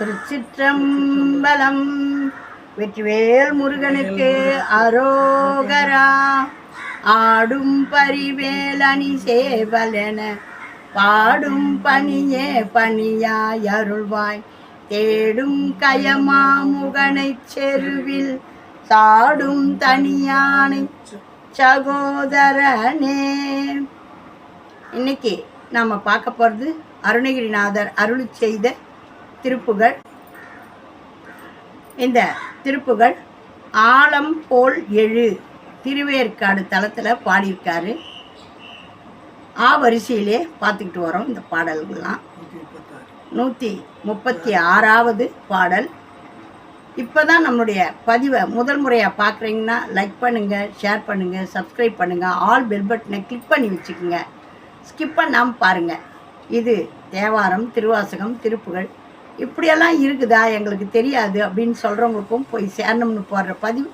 திருச்சிற்றம்பலம். வெற்றிவேல் முருகனுக்கு அரோகரா. ஆடும் பரிவேலணி சேவலென பாடும் பணியே பணியாய் அருள்வாய். தேடும் கயமாமுகனைச் செருவில் சாடும் தனியானை சகோதரனே. இன்னைக்கு நாம் பார்க்க போகிறது அருணகிரிநாதர் அருள் செய்த திருப்புகள். இந்த திருப்புகள் ஆழம் போல் எழு. திருவேற்காடு தளத்தில் பாடியிருக்காரு. ஆ வரிசையிலே பார்த்துக்கிட்டு வரோம் இந்த பாடல்கள்லாம். நூற்றி முப்பத்தி ஆறாவது பாடல். இப்போ தான் நம்மளுடைய பதிவை முதல் முறையாக பார்க்குறீங்கன்னா லைக் பண்ணுங்கள் ஷேர் பண்ணுங்கள் சப்ஸ்கிரைப் பண்ணுங்கள் ஆல் பெல் பட்டனை கிளிக் பண்ணி வச்சுக்கோங்க. ஸ்கிப் பண்ணாமல் பாருங்கள் இது தேவாரம் திருவாசகம் திருப்புகள். இப்படியெல்லாம் இருக்குதா எங்களுக்கு தெரியாது அப்படின்னு சொல்கிறவங்களுக்கும் போய் சேரணும்னு போடுற பதிவு.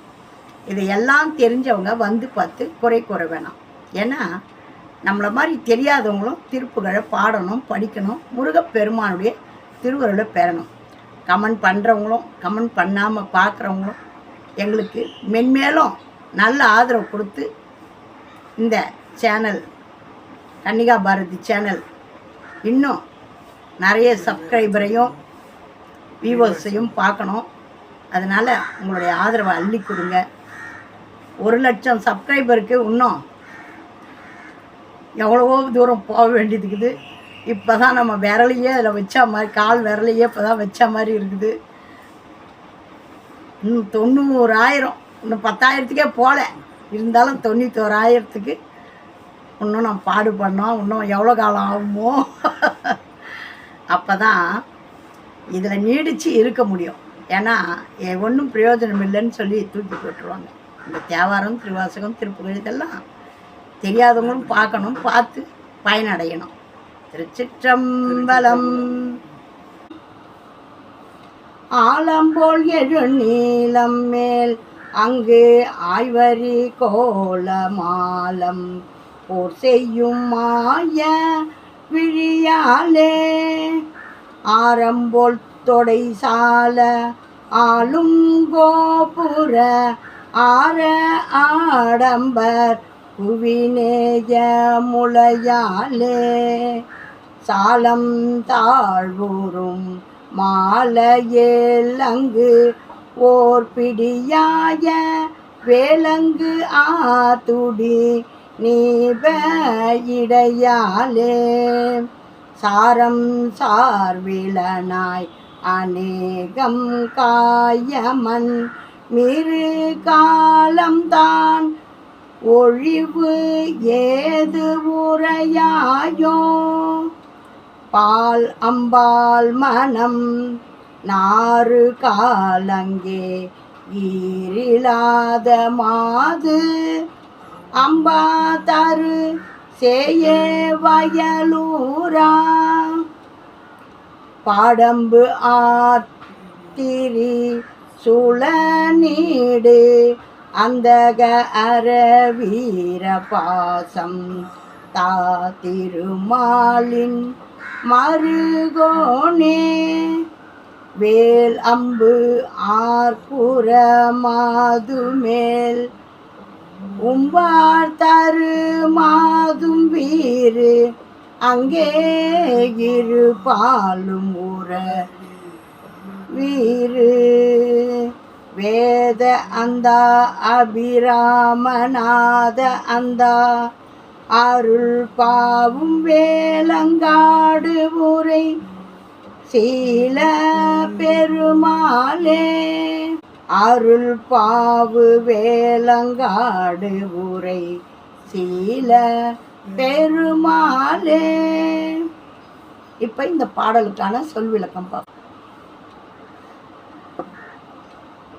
இதையெல்லாம் தெரிஞ்சவங்க வந்து பார்த்து குறை கூற வேணாம். ஏன்னா நம்மளை மாதிரி தெரியாதவங்களும் திருப்புகளை பாடணும் படிக்கணும் முருகப்பெருமானுடைய திருவருளை பெறணும். கமெண்ட் பண்ணுறவங்களும் கமெண்ட் பண்ணாமல் பார்க்குறவங்களும் எங்களுக்கு மென்மேலும் நல்ல ஆதரவு கொடுத்து இந்த சேனல் கன்னிகா பாரதி சேனல் இன்னும் நிறைய சப்ஸ்கிரைபரையும் வியூவர்ஸையும் பார்க்கணும். அதனால் உங்களுடைய ஆதரவை அள்ளி கொடுங்க. ஒரு லட்சம் சப்ஸ்கிரைபருக்கு இன்னும் எவ்வளவோ தூரம் போக வேண்டியதுக்குது இப்போ தான் நம்ம விரலையே அதில் வச்ச மாதிரி கால் விரலையே இப்போ தான் வச்ச மாதிரி இருக்குது. இன்னும் தொண்ணூறாயிரம் இன்னும் பத்தாயிரத்துக்கே போகல இருந்தாலும் தொண்ணூத்தோராயிரத்துக்கு இன்னும் நான் பாடு பண்ணோம் இன்னும் எவ்வளோ காலம் ஆகுமோ? அப்போ தான் இதில் நீடித்து இருக்க முடியும். ஏன்னா ஒன்றும் பிரயோஜனம் இல்லைன்னு சொல்லி தூக்கி போட்டுருவாங்க. இந்த தேவாரம் திருவாசகம் திருப்புகள் இதெல்லாம் தெரியாதவங்களும் பார்க்கணும் பார்த்து பயனடையணும். திருச்சிற்றம்பலம். ஆலம்போல் எழு நீளம் மேல் அங்கு ஆய்வரி கோலமாலம். போர் செய்யும் மாய விழியாலே ஆரம்போல் தொடை சால ஆளும் கோபுர ஆர ஆடம்பர் புவிநேய முளையாலே. சாலம் தாழ்வூரும் மாலையேல் அங்கு ஓர் பிடியாய வேலங்கு ஆத்துடி நீப இடையாலே. சாரம் சார்விலனாய் அநேகம் காயமன் மிரு காலம்தான். ஒழிவு ஏது உரையாயோ? பால் அம்பாள் மனம் நாறு காலங்கே ஈரிலாத மாது. அம்பா தரு செய்ய வயலூரா. பாடம்பு ஆத்திரி சுழநீடு அந்தக அற வீர பாசம். தா திருமாலின் மருகோனே வேல் அம்பு ஆர்புற மாதுமேல் உம்பார் தரு மாதும் வீரு அங்கே இரு பாலும் உற வீரு வேத அந்தா அபிராமநாத அந்தா அருள் பாவும் வேலங்காடு உரை சீல பெருமாளே. அருள் பாவு வேலங்காடு உரை சீல பெருமாளே. இப்போ இந்த பாடலுக்கான சொல் விளக்கம் பார்ப்போம்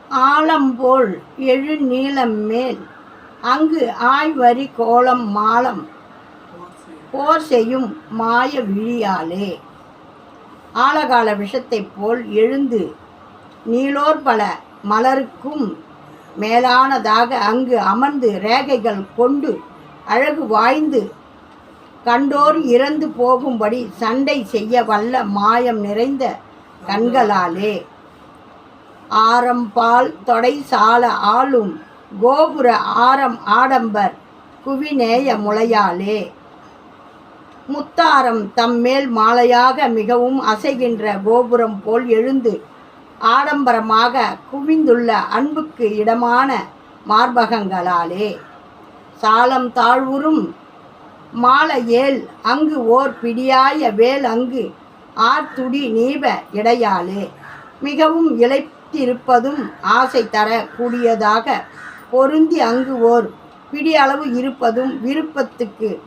ஆலம்போல் எழு நீளம் மேல் அங்கு ஆய்வரி கோலம் மாலம் போர் செய்யும் மாய விழியாலே. ஆழகால விஷத்தைப் போல் எழுந்து நீளோர் பல மலருக்கும் மேலானதாக அங்கு அமர்ந்து ரேகைகள் கொண்டு அழகு வாய்ந்து கண்டோர் இறந்து போகும்படி சண்டை செய்ய வல்ல மாயம் நிறைந்த கண்களாலே. ஆரம்பால் தொடை சால ஆளும் கோபுர ஆரம் ஆடம்பர் குவிநேய முளையாலே முத்தாரம் தம்மேல் மாலையாக மிகவும் அசைகின்ற கோபுரம் போல் எழுந்து ஆடம்பரமாக குவிந்துள்ள அன்புக்கு இடமான மார்பகங்களாலே. சாலம் தாழ்வுறும் மாலையேல் அங்கு ஓர் பிடியாய வேல் அங்கு ஆர்த்துடி நீப இடையாலே. மிகவும் இழைத்திருப்பதும் ஆசை தர கூடியதாக பொருந்தி அங்கு ஓர் பிடி அளவு இருப்பதும் விருப்பத்துக்கு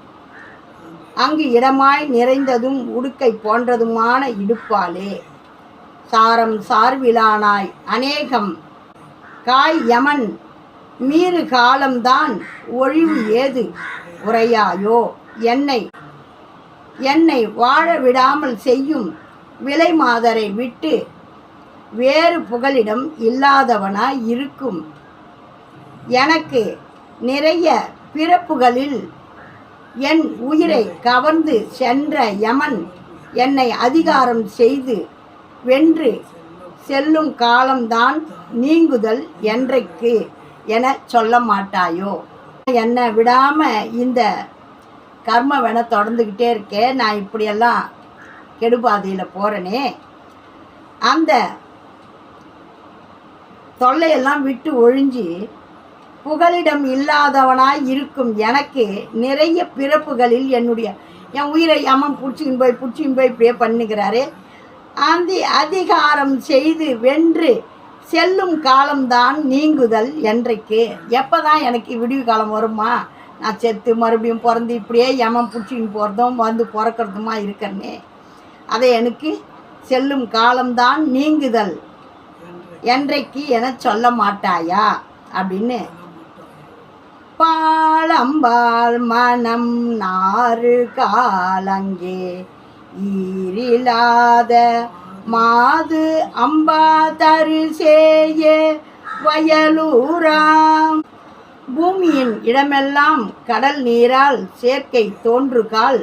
அங்கு இடமாய் நிறைந்ததும் உடுக்கை போன்றதுமான இடுப்பாலே. சாரம் சார்விலானாய் அநேகம். காய் யமன் மீறு காலம்தான் ஒழிவு ஏது? உரையாயோ என்னை என்னை வாழ விடாமல் செய்யும் விலை மாதரை விட்டு வேறு புகலிடம் இல்லாதவனாய் இருக்கும். எனக்கு நிறைய பிறப்புகளில் என் உயிரை கவர்ந்து சென்ற யமன் என்னை அதிகாரம் செய்து வென்று செல்லும் காலம்தான் நீங்குதல் என்றைக்கு என சொல்ல மாட்டாயோ? என்னை விடாம இந்த கர்ம வேணை தொடர்ந்துக்கிட்டே இருக்கேன் நான் இப்படியெல்லாம் கெடுபாதையில் போகிறேனே அந்த தொல்லையெல்லாம் விட்டு ஒழிஞ்சு புகலிடம் இல்லாதவனாய் இருக்கும் எனக்கு நிறைய பிறப்புகளில் என்னுடைய என் உயிரை அம்மன் பிடிச்சின்னு போய் பிடிச்சின்னு போய் இப்படியே பண்ணுகிறாரு. ஆந்தி அதிகாரம் செய்து வென்று செல்லும் காலம்தான் நீங்குதல் என்றைக்கு? எப்போ தான் எனக்கு விடிவு காலம் வருமா? நான் செத்து மறுபடியும் பிறந்து இப்படியே யமம் பிடிச்சின்னு போகிறதும் வந்து பிறக்கிறதுமா இருக்கிறனே அதை எனக்கு செல்லும் காலம்தான் நீங்குதல் என்றைக்கு என சொல்ல மாட்டாயா? அப்படின்னு பாலம்பால் மனம் நாறு காலங்கே ஈரில்லாத மாது அம்பா தரிசேயே வயலூராம். பூமியின் இடமெல்லாம் கடல் நீரால் சேர்க்கை தோன்றுகால்.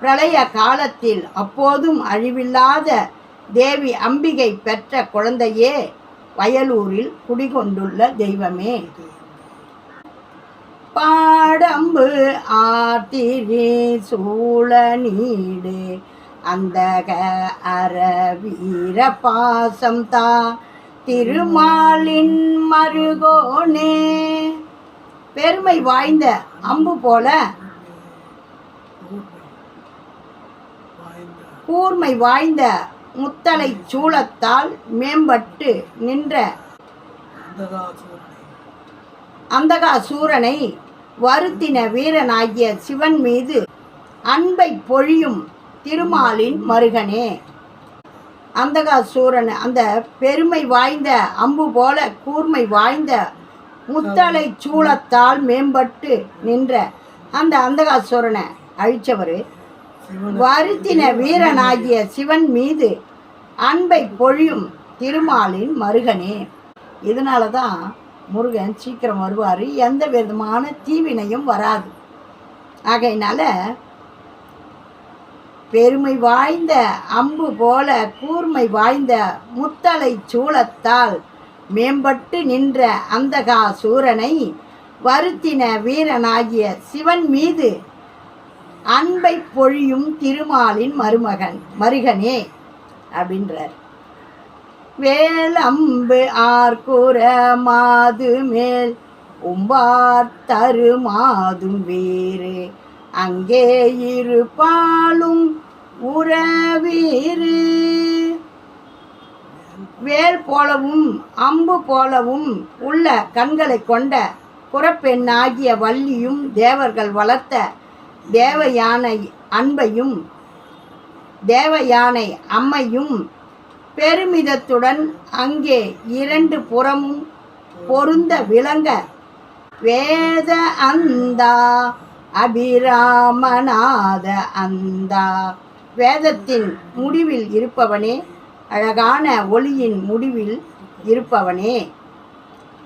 பிரளய காலத்தில் அப்போதும் அழிவில்லாத தேவி அம்பிகை பெற்ற குழந்தையே வயலூரில் குடிகொண்டுள்ள தெய்வமே பாடம்பு ஆத்திரி சூழ நீடு அந்தக அற வீர பாசம் தா திருமாலின் மருகோனே. பெருமை வாய்ந்த அம்பு போல கூர்மை வாய்ந்த முத்தலை சூளத்தால் மேம்பட்டு நின்ற அந்தகா சூரனை வருத்தின வீரனாகிய சிவன் மீது அன்பை பொழியும் திருமாலின் மருகனே. அந்தகாசூரன் அந்த பெருமை வாய்ந்த அம்பு போல கூர்மை வாய்ந்த முத்தலை சூளத்தால் மேம்பட்டு நின்ற அந்த அந்தகாசூரனை அழிச்சவர். வருத்தின வீரனாகிய சிவன் மீது அன்பை பொழியும் திருமாலின் மருகனே. இதனால தான் முருகன் சீக்கிரம் வருவார். எந்த விதமான தீவினையும் வராது. ஆகையினால பெருமை வாய்ந்த அம்பு போல கூர்மை வாய்ந்த முத்தலை சூளத்தால் மேம்பட்டு நின்ற அந்தகா சூரனை வருத்தின வீரனாகிய சிவன் மீது அன்பை பொழியும் திருமாலின் மருமகன் மருகனே அப்படின்றார். வேலம்பு ஆர்கூற மாது மேல் உம்பார் தரு மாதும் வேறு அங்கே இருப்பாலும் உறவீரு வேல் போலவும் அம்பு போலவும் உள்ள கண்களை கொண்ட புறப்பெண்ணாகிய வள்ளியும் தேவர்கள் வளர்த்த தேவயானை அன்பையும் தேவயானை அம்மையும் பெருமிதத்துடன் அங்கே இரண்டு புறமும் பொருந்த விளங்க வேத அந்தா அபிராமநாத அந்தா. வேதத்தின் முடிவில் இருப்பவனே அழகான ஒளியின் முடிவில் இருப்பவனே.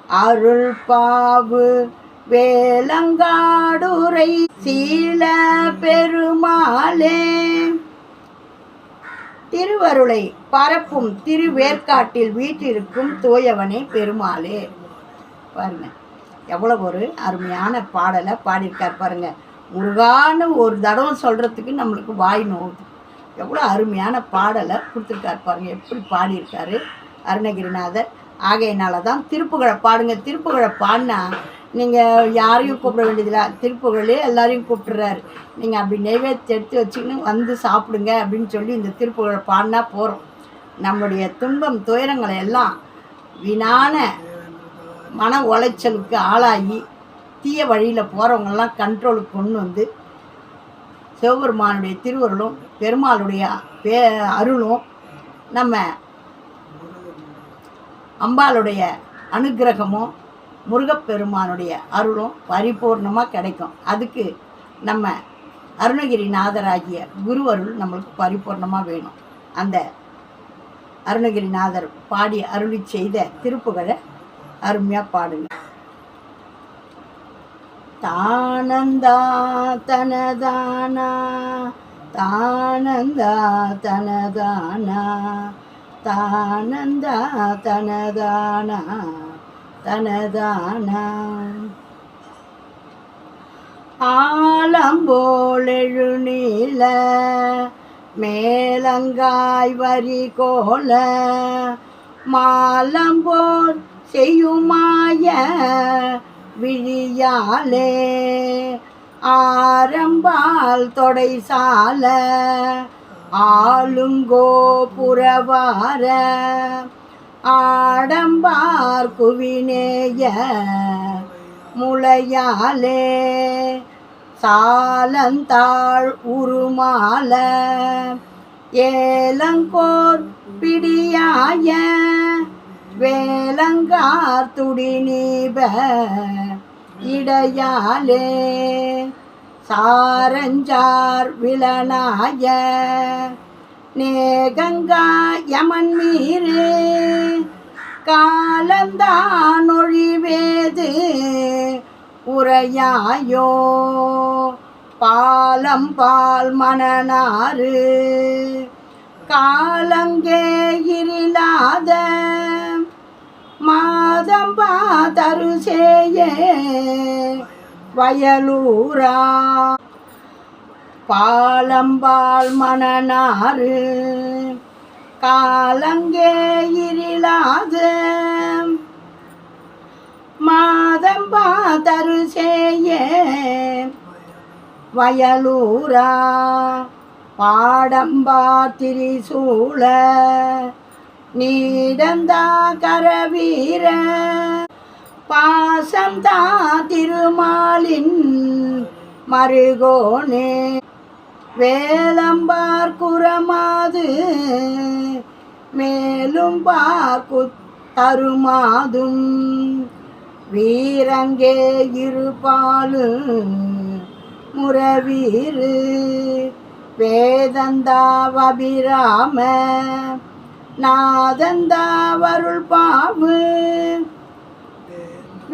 அருள் பாவு வேலங்காடுரை சீல பெருமாளே. திருவருளை பரப்பும் திருவேற்காட்டில் வீற்றிருக்கும் தூயவனே பெருமாளே. பாருங்க எவ்வளோ ஒரு அருமையான பாடலை பாடியிருக்கார் பாருங்க. முருகான்னு ஒரு தடவை சொல்கிறதுக்கு நம்மளுக்கு வாய் நோவுது. எவ்வளோ அருமையான பாடலை கொடுத்துருக்காரு பாருங்கள் எப்படி பாடியிருக்காரு அருணகிரிநாதர். ஆகையினால தான் திருப்புகழை பாடுங்க திருப்புகழை பாடினா நீங்கள் யாரையும் கூப்பிட வேண்டியதில்லை. திருப்புகழே எல்லாரையும் கூப்பிட்றாரு நீங்கள் அப்படி நெய்வேத்தி எடுத்து வச்சுக்கின்னு வந்து சாப்பிடுங்க அப்படின்னு சொல்லி இந்த திருப்புகழை பாடினா போகிறோம் நம்முடைய துன்பம் துயரங்களை எல்லாம் வீணான மன உளைச்சலுக்கு ஆளாகி தீய வழியில் போகிறவங்கெல்லாம் கண்ட்ரோலுக்கு கொண்டு வந்து சிவபெருமானுடைய திருவருளும் பெருமாளுடைய பே அருளும் நம்ம அம்பாளுடைய அனுக்கிரகமும் முருகப்பெருமானுடைய அருளும் பரிபூர்ணமாக கிடைக்கும். அதுக்கு நம்ம அருணகிரிநாதராகிய குரு அருள் நம்மளுக்கு பரிபூர்ணமாக வேணும். அந்த அருணகிரிநாதர் பாடி அருளி செய்த திருப்புகளை அருமையாக பாடுங்க. தானந்தா தனதானா தானந்தா தனதானா தானந்தா தனதானா தனதானா. ஆலம்போலெழுநீல மேலங்காய் வரி கோல மாலம்போர் செய்யுமாய விழியாலே ஆரம்பால் தொடை சால ஆளுங்கோ புறவார ஆடம்பார் குவினேய முளையாலே சாலந்தாள் உருமால ஏலங்கோர் பிடியாய வேலங்கார் துடிநீப இடையாலே சாரஞ்சார் விளனாய நேகங்கா யமன் மீறு காலந்தான் ஒழிவேது உரையாயோ. பாலம் பால் மணனாறு காலங்கே இரிலாத மாதம்பா தருசேயே. வயலூரா. பாலம்பால் மணனாறு. காலங்கே இரிலாது மாதம்பா தருசேயே. வயலூரா. பாடம்பா திரிசூழ நீடந்தா கரவீர பாசம் தா திருமாலின் மருகோனே. வேலம்பார் குரமாது மேலும் பார்க்கு தருமாதும். வீரங்கே இருபாலு முரவீரு வேதந்தாவபிராம நாதந்தாவருள் பாவு.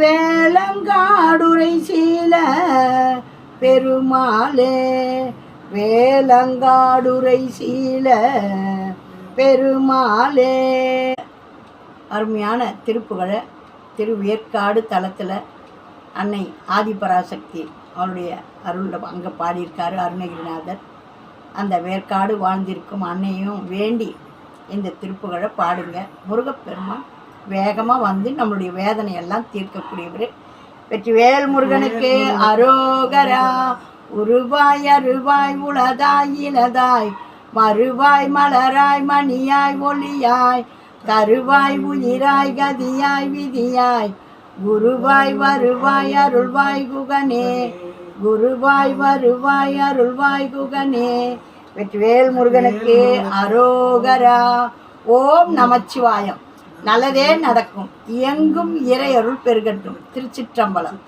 வேலங்காடுரை சீல பெருமாளே வேலங்காடுரை சீல பெருமாளே. அருமையான திருப்புகழை திருவேற்காடு தலத்தில் அன்னை ஆதிபராசக்தி அவருடைய அருளில் அங்கே பாடியிருக்காரு அருணகிரிநாதர். அந்த வேற்காடு வாழ்ந்திருக்கும் அன்னையும் வேண்டி இந்த திருப்புகழை பாடுங்க. முருகப்பெருமான் வேகமாக வந்து நம்மளுடைய வேதனையெல்லாம் தீர்க்கக்கூடியவர். வெற்றிவேல் முருகனுக்கு அரோகரா. உருவாய் அருவாய் உளதாய் இலதாய் மறுவாய் மலராய் மணியாய் ஒளியாய். கருவாய் உயிராய் கதியாய் விதியாய். குருவாய் வருவாய் அருள்வாய் குகனே. குருவாய் வருவாய் அருள்வாய் குகனே. வெற்றிவேல் முருகனுக்கு அரோகரா. ஓம் நமச்சிவாயம். நல்லதே நடக்கும். எங்கும் இறையருள் பெருகட்டும். திருச்சிற்றம்பலம்.